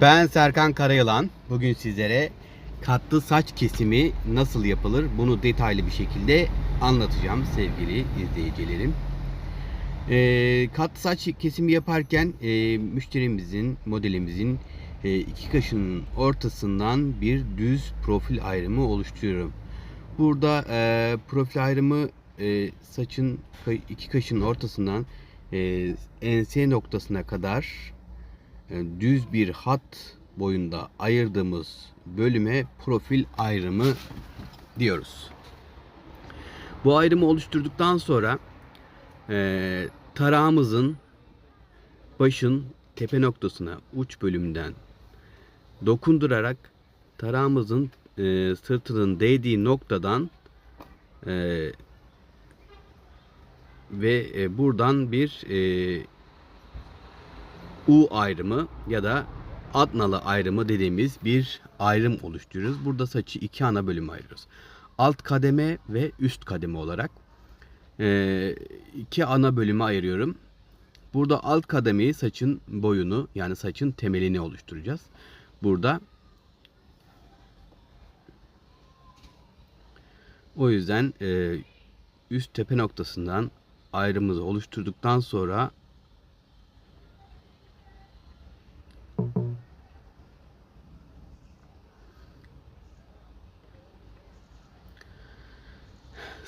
Ben Serkan Karayılan. Bugün sizlere katlı saç kesimi nasıl yapılır bunu detaylı bir şekilde anlatacağım sevgili izleyicilerim. Ee, katlı saç kesimi yaparken e, müşterimizin, modelimizin e, iki kaşının ortasından bir düz profil ayrımı oluşturuyorum. Burada e, profil ayrımı e, saçın iki kaşının ortasından e, ense noktasına kadar e, düz bir hat boyunda ayırdığımız bölüme profil ayrımı diyoruz. Bu ayrımı oluşturduktan sonra e, tarağımızın başın tepe noktasına uç bölümden dokundurarak tarağımızın e, sırtının değdiği noktadan e, ve e, buradan bir e, U ayrımı ya da Adnalı ayrımı dediğimiz bir ayrım oluşturuyoruz. Burada saçı iki ana bölüme ayırıyoruz. Alt kademe ve üst kademe olarak e, iki ana bölüme ayırıyorum. Burada alt kademeyi saçın boyunu yani saçın temelini oluşturacağız. Burada o yüzden e, üst tepe noktasından ayrımımızı oluşturduktan sonra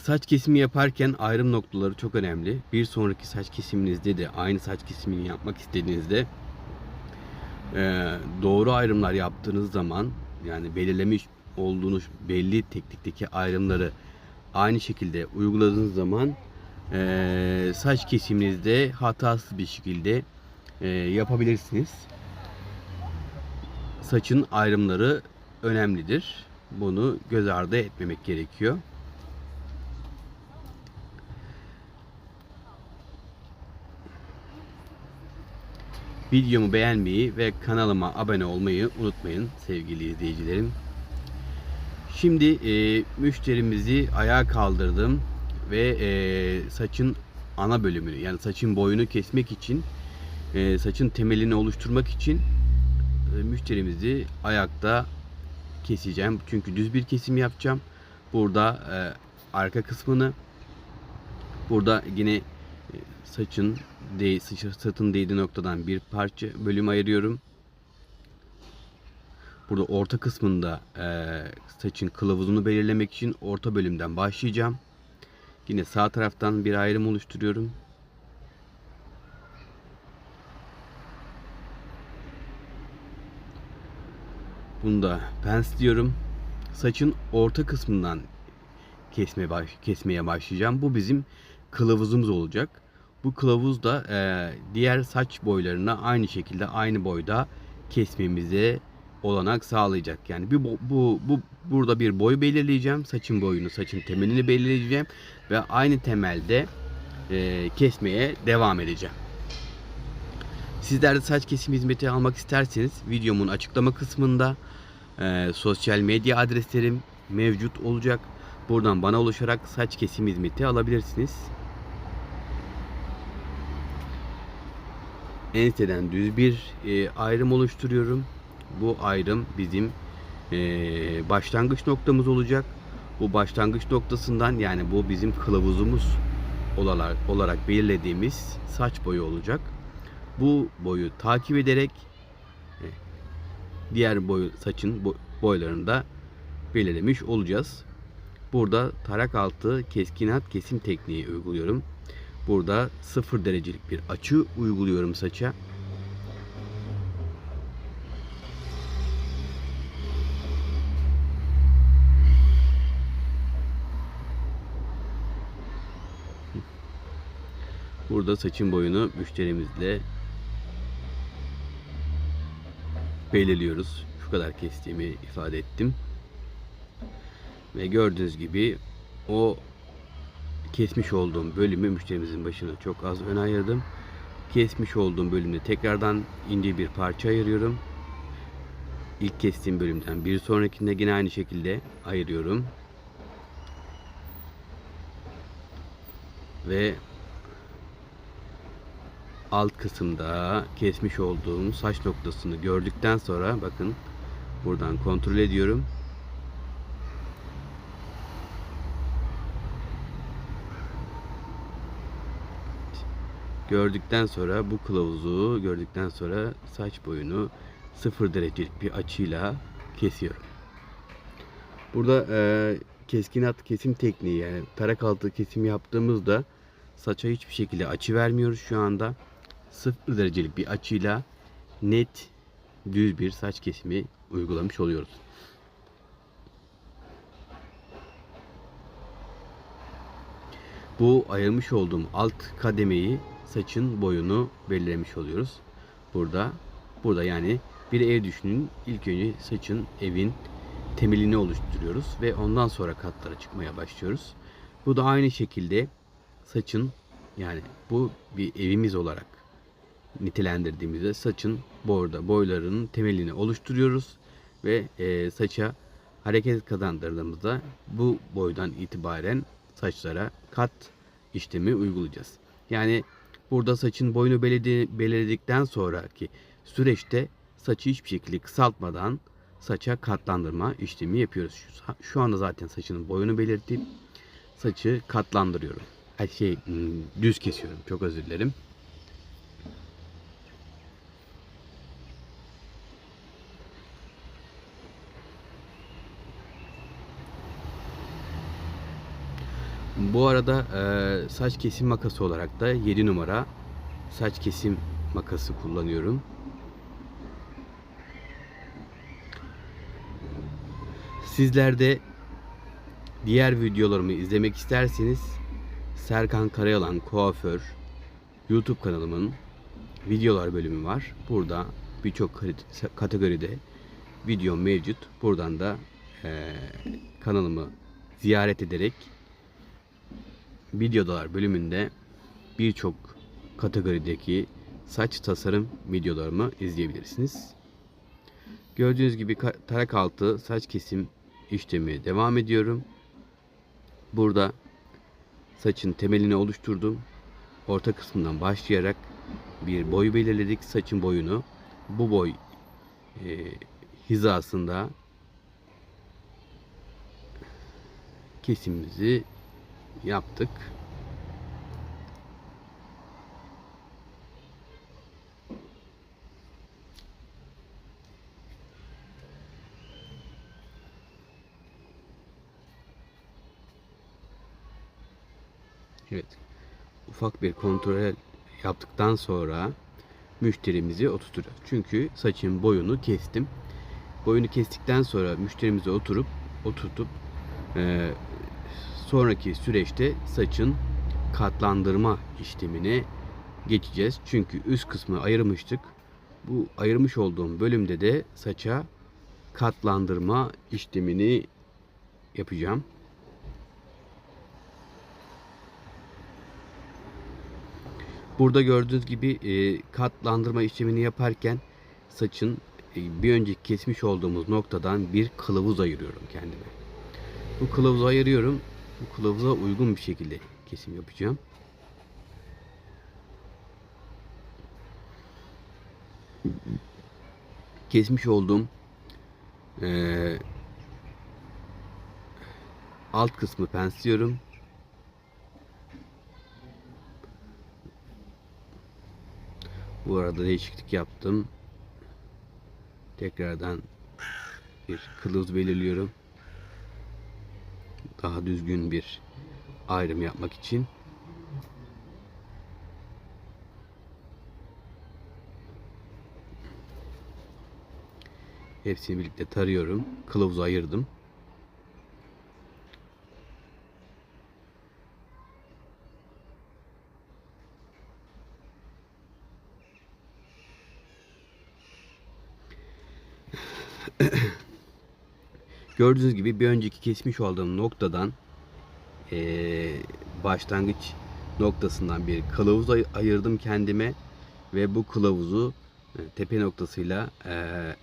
Saç kesimi yaparken ayrım noktaları çok önemli. Bir sonraki saç kesiminizde de aynı saç kesimini yapmak istediğinizde e, doğru ayrımlar yaptığınız zaman yani belirlemiş olduğunuz belli teknikteki ayrımları aynı şekilde uyguladığınız zaman e, saç kesiminizde hatasız bir şekilde e, yapabilirsiniz. Saçın ayrımları önemlidir. Bunu göz ardı etmemek gerekiyor. Videomu beğenmeyi ve kanalıma abone olmayı unutmayın sevgili izleyicilerim. Şimdi e, müşterimizi ayağa kaldırdım ve e, saçın ana bölümünü yani saçın boyunu kesmek için e, saçın temelini oluşturmak için e, müşterimizi ayakta keseceğim. Çünkü düz bir kesim yapacağım. Burada e, arka kısmını burada yine saçın de, değdiği noktadan bir parça bölüm ayırıyorum. Burada orta kısmında e, saçın kılavuzunu belirlemek için orta bölümden başlayacağım. Yine sağ taraftan bir ayrım oluşturuyorum. Bunu da pensliyorum. Saçın orta kısmından kesmeye başlayacağım. Bu bizim kılavuzumuz olacak. Bu kılavuz da e, diğer saç boylarına aynı şekilde aynı boyda kesmemize olanak sağlayacak. Yani bir bu, bu, bu burada bir boy belirleyeceğim. Saçın boyunu, saçın temelini belirleyeceğim ve aynı temelde e, kesmeye devam edeceğim. Sizler de saç kesim hizmeti almak isterseniz videomun açıklama kısmında e, sosyal medya adreslerim mevcut olacak. Buradan bana ulaşarak saç kesim hizmeti alabilirsiniz. Enseden düz bir e, ayrım oluşturuyorum. Bu ayrım bizim e, başlangıç noktamız olacak. Bu başlangıç noktasından yani bu bizim kılavuzumuz olarak, olarak belirlediğimiz saç boyu olacak. Bu boyu takip ederek e, diğer boyu saçın bo- boylarını da belirlemiş olacağız. Burada tarak altı keskinat kesim tekniği uyguluyorum. Burada 0 derecelik bir açı uyguluyorum saça. Burada saçın boyunu müşterimizle belirliyoruz. Şu kadar kestiğimi ifade ettim. Ve gördüğünüz gibi o kesmiş olduğum bölümü müşterimizin başına çok az ön ayırdım. Kesmiş olduğum bölümde tekrardan ince bir parça ayırıyorum. İlk kestiğim bölümden bir sonrakinde yine aynı şekilde ayırıyorum. Ve alt kısımda kesmiş olduğum saç noktasını gördükten sonra bakın buradan kontrol ediyorum. Gördükten sonra bu kılavuzu gördükten sonra saç boyunu sıfır derecelik bir açıyla kesiyorum. Burada e, keskinat kesim tekniği yani tarak altı kesim yaptığımızda saça hiçbir şekilde açı vermiyoruz şu anda. Sıfır derecelik bir açıyla net düz bir saç kesimi uygulamış oluyoruz. Bu ayırmış olduğum alt kademeyi saçın boyunu belirlemiş oluyoruz. Burada burada yani bir ev düşünün. İlk önce saçın evin temelini oluşturuyoruz ve ondan sonra katlara çıkmaya başlıyoruz. Bu da aynı şekilde saçın yani bu bir evimiz olarak nitelendirdiğimizde saçın burada boylarının temelini oluşturuyoruz ve e, saça hareket kazandırdığımızda bu boydan itibaren saçlara kat işlemi uygulayacağız. Yani burada saçın boyunu belirledi- belirledikten sonraki süreçte saçı hiçbir şekilde kısaltmadan saça katlandırma işlemi yapıyoruz. Şu, anda zaten saçının boyunu belirttim. Saçı katlandırıyorum. Şey düz kesiyorum. Çok özür dilerim. Bu arada e, saç kesim makası olarak da 7 numara saç kesim makası kullanıyorum. Sizler de diğer videolarımı izlemek isterseniz Serkan Karayalan Kuaför YouTube kanalımın videolar bölümü var. Burada birçok kate- kategoride video mevcut. Buradan da eee, kanalımı ziyaret ederek videolar bölümünde birçok kategorideki saç tasarım videolarımı izleyebilirsiniz. Gördüğünüz gibi tarak altı saç kesim işlemi devam ediyorum. Burada saçın temelini oluşturdum. Orta kısmından başlayarak bir boy belirledik. Saçın boyunu bu boy e, hizasında kesimimizi yaptık. Evet. Ufak bir kontrol yaptıktan sonra müşterimizi oturtuyoruz. Çünkü saçın boyunu kestim. Boyunu kestikten sonra müşterimizi oturup oturtup sonraki süreçte saçın katlandırma işlemine geçeceğiz. Çünkü üst kısmı ayırmıştık. Bu ayırmış olduğum bölümde de saça katlandırma işlemini yapacağım. Burada gördüğünüz gibi e, katlandırma işlemini yaparken saçın e, bir önceki kesmiş olduğumuz noktadan bir kılavuz ayırıyorum kendime. Bu kılavuzu ayırıyorum. Bu kılavuza uygun bir şekilde kesim yapacağım. Kesmiş olduğum eee, alt kısmı pensliyorum. Bu arada değişiklik yaptım. Tekrardan bir kılavuz belirliyorum daha düzgün bir ayrım yapmak için. Hepsini birlikte tarıyorum. Kılavuzu ayırdım. Gördüğünüz gibi bir önceki kesmiş olduğum noktadan eee, başlangıç noktasından bir kılavuz ay- ayırdım kendime ve bu kılavuzu e, tepe noktasıyla eee,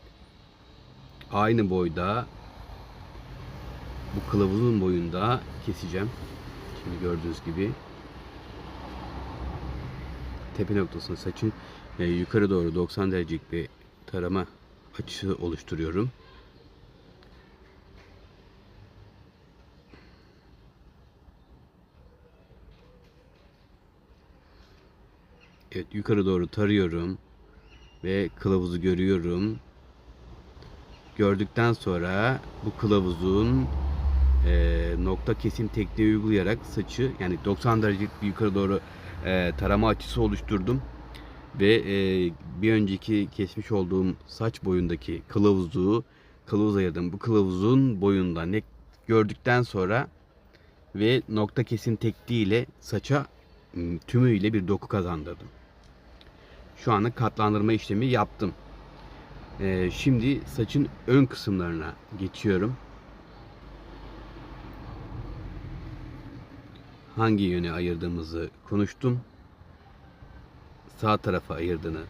aynı boyda bu kılavuzun boyunda keseceğim. Şimdi gördüğünüz gibi tepe noktasına saçın e, yukarı doğru 90 derecelik bir tarama açısı oluşturuyorum. Evet yukarı doğru tarıyorum ve kılavuzu görüyorum. Gördükten sonra bu kılavuzun e, nokta kesim tekniği uygulayarak saçı yani 90 derecelik bir yukarı doğru e, tarama açısı oluşturdum. Ve e, bir önceki kesmiş olduğum saç boyundaki kılavuzu kılavuz ayırdım. Bu kılavuzun boyunda ne gördükten sonra ve nokta kesim tekniğiyle saça m, tümüyle bir doku kazandırdım. Şu anda katlandırma işlemi yaptım. Ee, şimdi saçın ön kısımlarına geçiyorum. Hangi yöne ayırdığımızı konuştum. Sağ tarafa ayırdığını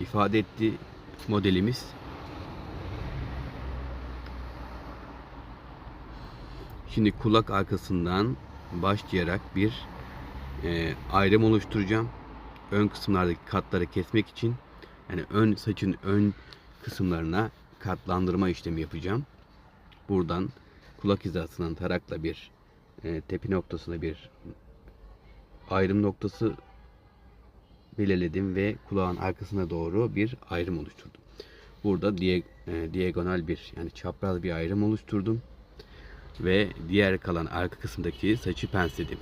ifade etti modelimiz. Şimdi kulak arkasından başlayarak bir e, ayrım oluşturacağım. Ön kısımlardaki katları kesmek için yani ön saçın ön kısımlarına katlandırma işlemi yapacağım. Buradan kulak hizasından tarakla bir e, tepi noktasına bir ayrım noktası belirledim ve kulağın arkasına doğru bir ayrım oluşturdum. Burada diye, e, diagonal bir yani çapraz bir ayrım oluşturdum ve diğer kalan arka kısımdaki saçı pensledim.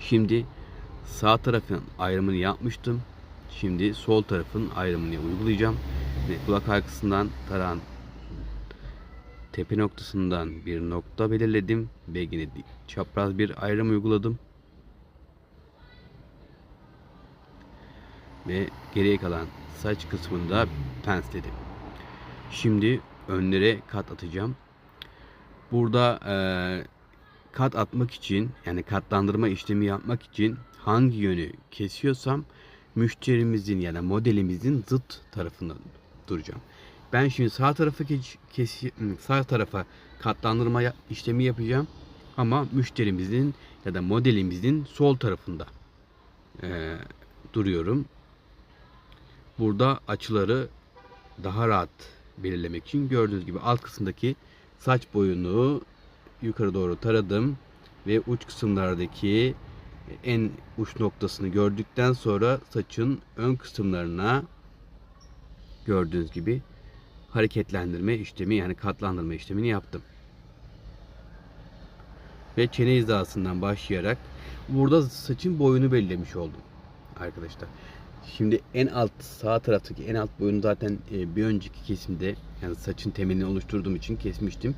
Şimdi sağ tarafın ayrımını yapmıştım. Şimdi sol tarafın ayrımını uygulayacağım. Ve kulak arkasından tarağın tepe noktasından bir nokta belirledim ve yine çapraz bir ayrım uyguladım. Ve geriye kalan saç kısmında pensledim. Şimdi önlere kat atacağım. Burada e, kat atmak için yani katlandırma işlemi yapmak için hangi yönü kesiyorsam müşterimizin yani modelimizin zıt tarafında duracağım. Ben şimdi sağ tarafa kes, sağ tarafa katlandırma ya- işlemi yapacağım ama müşterimizin ya da modelimizin sol tarafında eee, duruyorum. Burada açıları daha rahat belirlemek için gördüğünüz gibi alt kısımdaki saç boyunu yukarı doğru taradım ve uç kısımlardaki en uç noktasını gördükten sonra saçın ön kısımlarına gördüğünüz gibi hareketlendirme işlemi yani katlandırma işlemini yaptım. Ve çene hizasından başlayarak burada saçın boyunu belirlemiş oldum arkadaşlar. Şimdi en alt sağ taraftaki en alt boyunu zaten e, bir önceki kesimde yani saçın temelini oluşturduğum için kesmiştim.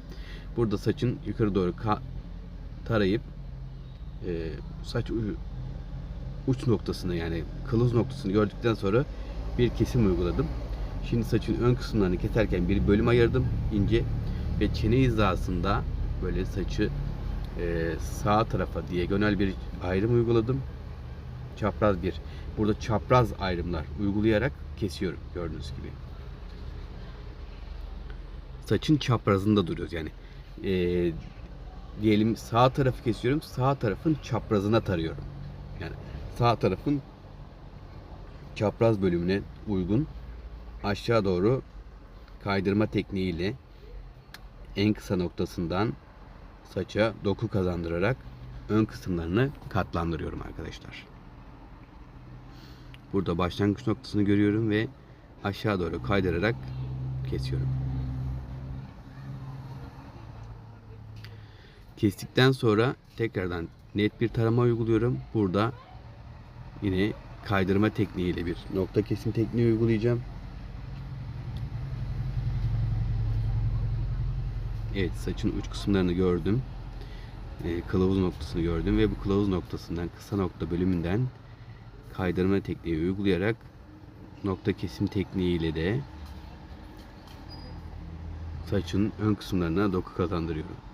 Burada saçın yukarı doğru tarayıp e, saç uç noktasını yani kılıç noktasını gördükten sonra bir kesim uyguladım. Şimdi saçın ön kısımlarını keserken bir bölüm ayırdım ince ve çene hizasında böyle saçı e, sağ tarafa diagonal bir ayrım uyguladım. Çapraz bir. Burada çapraz ayrımlar uygulayarak kesiyorum gördüğünüz gibi. Saçın çaprazında duruyoruz yani. E, diyelim sağ tarafı kesiyorum. Sağ tarafın çaprazına tarıyorum. Yani sağ tarafın çapraz bölümüne uygun aşağı doğru kaydırma tekniğiyle en kısa noktasından saça doku kazandırarak ön kısımlarını katlandırıyorum arkadaşlar. Burada başlangıç noktasını görüyorum ve aşağı doğru kaydırarak kesiyorum. Kestikten sonra tekrardan net bir tarama uyguluyorum. Burada yine kaydırma tekniğiyle bir nokta kesim tekniği uygulayacağım. Evet saçın uç kısımlarını gördüm. Ee, kılavuz noktasını gördüm ve bu kılavuz noktasından kısa nokta bölümünden kaydırma tekniği uygulayarak nokta kesim tekniğiyle de saçın ön kısımlarına doku kazandırıyorum.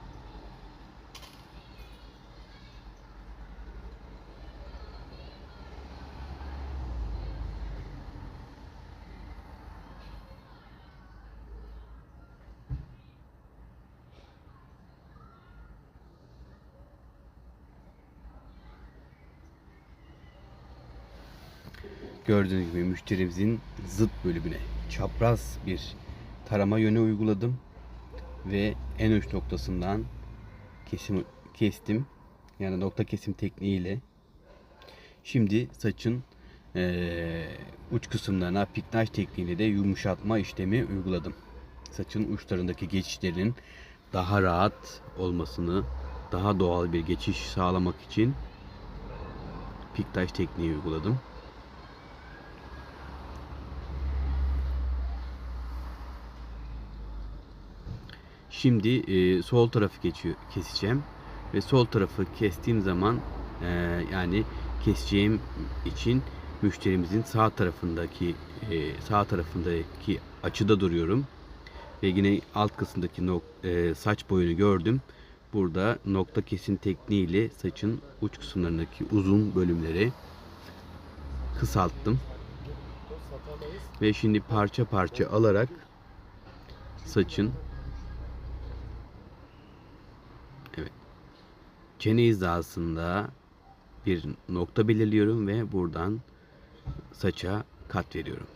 Gördüğünüz gibi müşterimizin zıt bölümüne çapraz bir tarama yönü uyguladım ve en uç noktasından kesim kestim. Yani nokta kesim tekniğiyle. Şimdi saçın eee, uç kısımlarına piktaj tekniğiyle de yumuşatma işlemi uyguladım. Saçın uçlarındaki geçişlerin daha rahat olmasını, daha doğal bir geçiş sağlamak için piktaj tekniği uyguladım. Şimdi e, sol tarafı geçiyor, keseceğim ve sol tarafı kestiğim zaman e, yani keseceğim için müşterimizin sağ tarafındaki e, sağ tarafındaki açıda duruyorum ve yine alt kısımdaki nok- e, saç boyunu gördüm. Burada nokta kesim tekniğiyle saçın uç kısımlarındaki uzun bölümleri kısalttım. Ve şimdi parça parça alarak saçın evet çene hizasında bir nokta belirliyorum ve buradan saça kat veriyorum.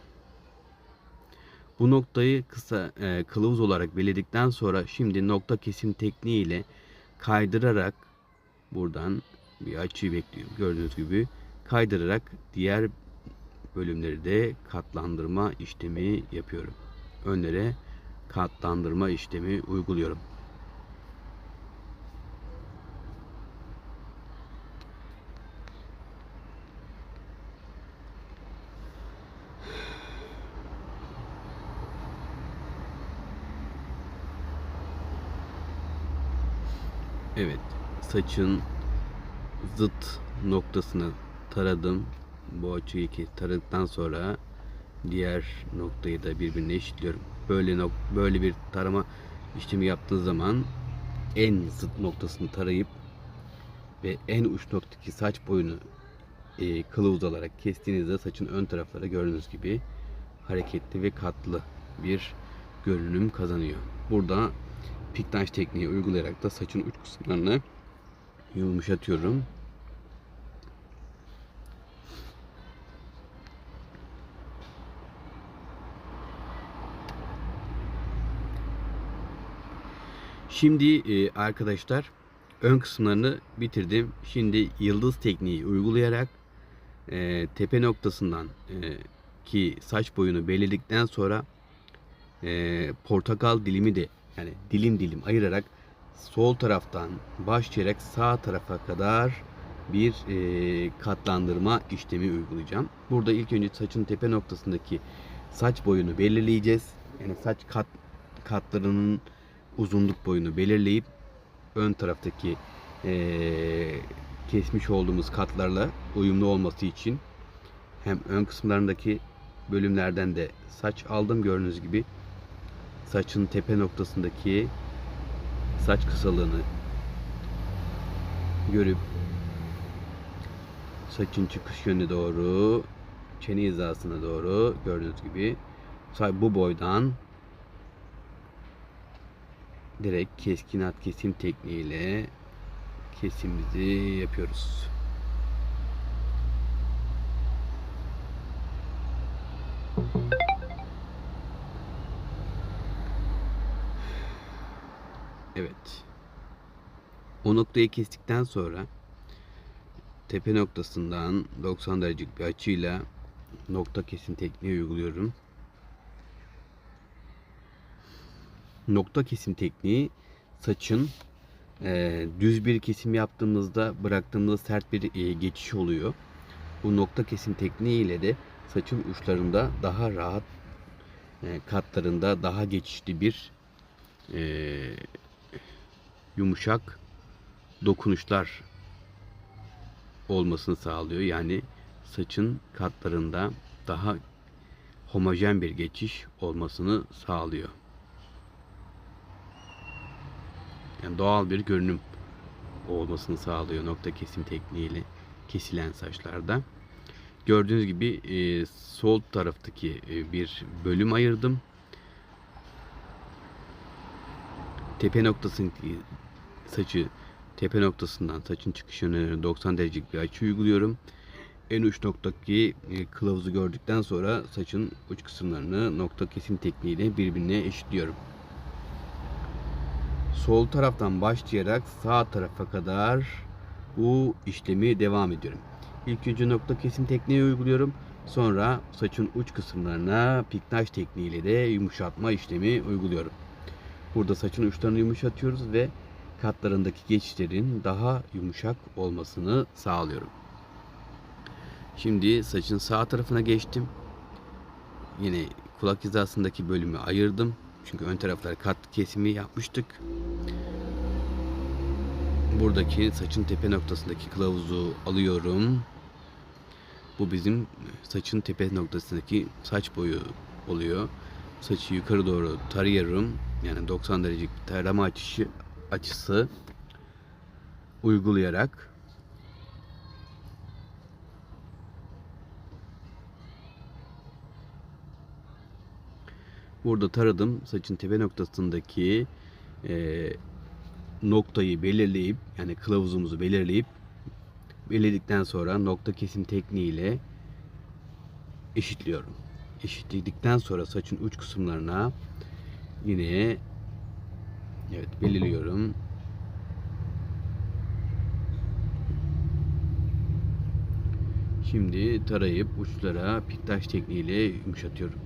Bu noktayı kısa e, kılavuz olarak belirledikten sonra şimdi nokta kesim tekniğiyle kaydırarak buradan bir açıyı bekliyorum. Gördüğünüz gibi kaydırarak diğer bölümleri de katlandırma işlemi yapıyorum. Önlere katlandırma işlemi uyguluyorum. Evet, saçın zıt noktasını taradım. Bu açıyı ki taradıktan sonra diğer noktayı da birbirine eşitliyorum. Böyle nok- böyle bir tarama işlemi yaptığınız zaman en zıt noktasını tarayıp ve en uç noktadaki saç boyunu e, kılavuz alarak kestiğinizde saçın ön tarafları gördüğünüz gibi hareketli ve katlı bir görünüm kazanıyor. Burada piktaj tekniği uygulayarak da saçın uç kısımlarını yumuşatıyorum. Şimdi e, arkadaşlar ön kısımlarını bitirdim. Şimdi yıldız tekniği uygulayarak e, tepe noktasından e, ki saç boyunu belirledikten sonra portakal dilimi de yani dilim dilim ayırarak sol taraftan başlayarak sağ tarafa kadar bir e, katlandırma işlemi uygulayacağım. Burada ilk önce saçın tepe noktasındaki saç boyunu belirleyeceğiz. Yani saç kat katlarının uzunluk boyunu belirleyip ön taraftaki e, kesmiş olduğumuz katlarla uyumlu olması için hem ön kısımlarındaki bölümlerden de saç aldım gördüğünüz gibi saçın tepe noktasındaki saç kısalığını görüp saçın çıkış yönüne doğru çene hizasına doğru gördüğünüz gibi bu boydan direkt keskinat kesim tekniğiyle kesimimizi yapıyoruz. Evet. O noktayı kestikten sonra tepe noktasından 90 derecelik bir açıyla nokta kesim tekniği uyguluyorum. Nokta kesim tekniği saçın e, düz bir kesim yaptığımızda bıraktığımızda sert bir e, geçiş oluyor. Bu nokta kesim tekniği ile de saçın uçlarında daha rahat e, katlarında daha geçişli bir e, yumuşak dokunuşlar olmasını sağlıyor. Yani saçın katlarında daha homojen bir geçiş olmasını sağlıyor. Yani doğal bir görünüm olmasını sağlıyor nokta kesim tekniğiyle kesilen saçlarda. Gördüğünüz gibi e, sol taraftaki e, bir bölüm ayırdım. Tepe noktasındaki saçı tepe noktasından saçın çıkış yönüne 90 derecelik bir açı uyguluyorum. en uç noktaki e, kılavuzu gördükten sonra saçın uç kısımlarını nokta kesim tekniğiyle birbirine eşitliyorum. Sol taraftan başlayarak sağ tarafa kadar bu işlemi devam ediyorum. İlk önce nokta kesim tekniği uyguluyorum. Sonra saçın uç kısımlarına piktaj tekniğiyle de yumuşatma işlemi uyguluyorum. Burada saçın uçlarını yumuşatıyoruz ve katlarındaki geçişlerin daha yumuşak olmasını sağlıyorum. Şimdi saçın sağ tarafına geçtim. Yine kulak hizasındaki bölümü ayırdım. Çünkü ön taraflar kat kesimi yapmıştık. Buradaki saçın tepe noktasındaki kılavuzu alıyorum. Bu bizim saçın tepe noktasındaki saç boyu oluyor. Saçı yukarı doğru tarıyorum. Yani 90 derecelik bir tarama açışı açısı uygulayarak Burada taradım saçın tepe noktasındaki e, noktayı belirleyip yani kılavuzumuzu belirleyip belirledikten sonra nokta kesim tekniğiyle eşitliyorum. Eşitledikten sonra saçın uç kısımlarına yine evet belirliyorum. Şimdi tarayıp uçlara piktaj tekniğiyle yumuşatıyorum.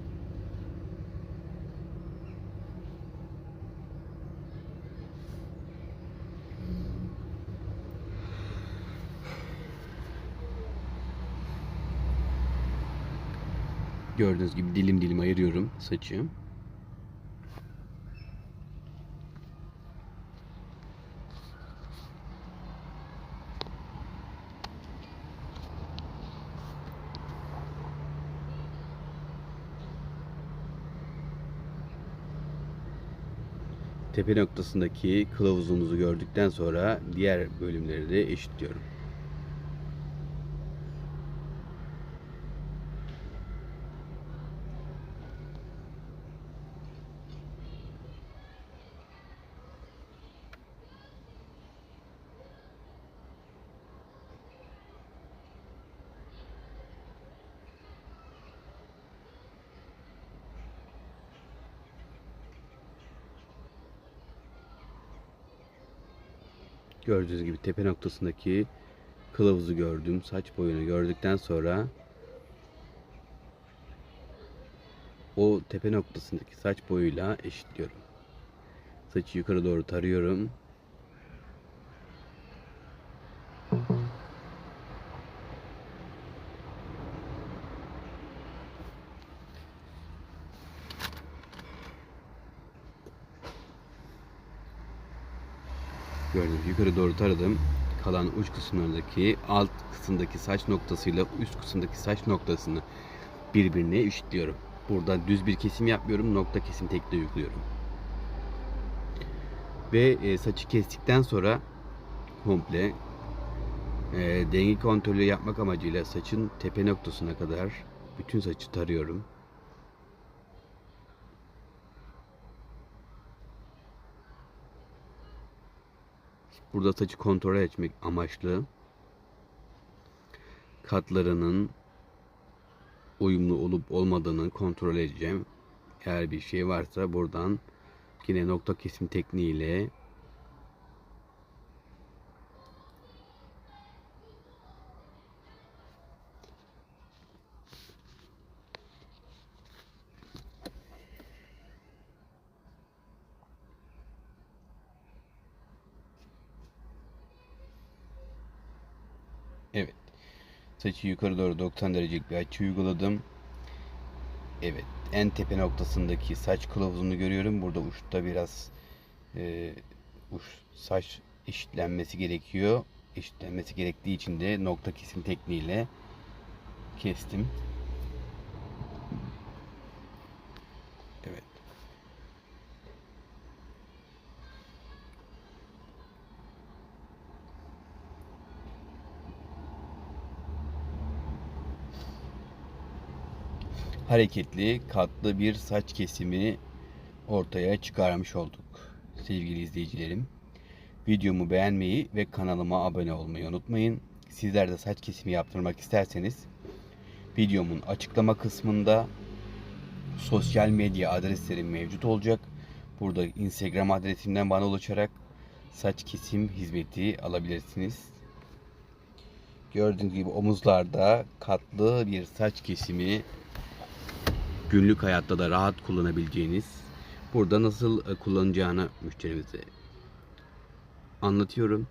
Gördüğünüz gibi dilim dilim ayırıyorum saçı. Tepe noktasındaki kılavuzumuzu gördükten sonra diğer bölümleri de eşitliyorum. Gördüğünüz gibi tepe noktasındaki kılavuzu gördüm. Saç boyunu gördükten sonra o tepe noktasındaki saç boyuyla eşitliyorum. Saçı yukarı doğru tarıyorum. Gibi yukarı doğru taradım. Kalan uç kısımlarındaki alt kısımdaki saç noktasıyla üst kısımdaki saç noktasını birbirine eşitliyorum. Burada düz bir kesim yapmıyorum. Nokta kesim tekniği uyguluyorum. Ve e, saçı kestikten sonra komple e, denge kontrolü yapmak amacıyla saçın tepe noktasına kadar bütün saçı tarıyorum. Burada saçı kontrol etmek amaçlı katlarının uyumlu olup olmadığını kontrol edeceğim. Eğer bir şey varsa buradan yine nokta kesim tekniğiyle Evet. Saçı yukarı doğru 90 derecelik bir açı uyguladım. Evet. En tepe noktasındaki saç kılavuzunu görüyorum. Burada uçta biraz e, uç saç eşitlenmesi gerekiyor. Eşitlenmesi gerektiği için de nokta kesim tekniğiyle kestim. Hareketli, katlı bir saç kesimi ortaya çıkarmış olduk sevgili izleyicilerim. Videomu beğenmeyi ve kanalıma abone olmayı unutmayın. sizler de saç kesimi yaptırmak isterseniz videomun açıklama kısmında sosyal medya adreslerim mevcut olacak. Burada Instagram adresimden bana ulaşarak saç kesim hizmeti alabilirsiniz. Gördüğünüz gibi omuzlarda katlı bir saç kesimi günlük hayatta da rahat kullanabileceğiniz burada nasıl e, kullanacağını müşterimize anlatıyorum.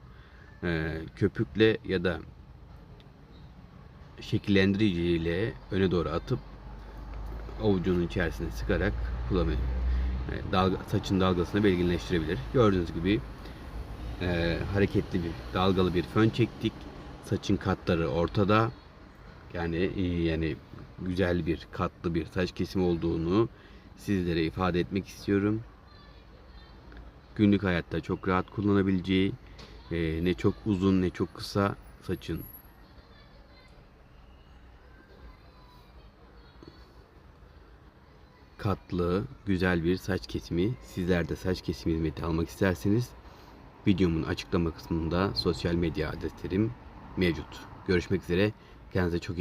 Ee, köpükle ya da şekillendiriciyle öne doğru atıp avucunun içerisine sıkarak kullanıyor. Ee, dalga, saçın dalgasını belirginleştirebilir. Gördüğünüz gibi e, hareketli bir dalgalı bir fön çektik. Saçın katları ortada. Yani e, yani güzel bir katlı bir saç kesimi olduğunu sizlere ifade etmek istiyorum. Günlük hayatta çok rahat kullanabileceği e, ne çok uzun ne çok kısa saçın katlı güzel bir saç kesimi. Sizler de saç kesimi hizmeti almak isterseniz videomun açıklama kısmında sosyal medya adreslerim mevcut. Görüşmek üzere. Kendinize çok iyi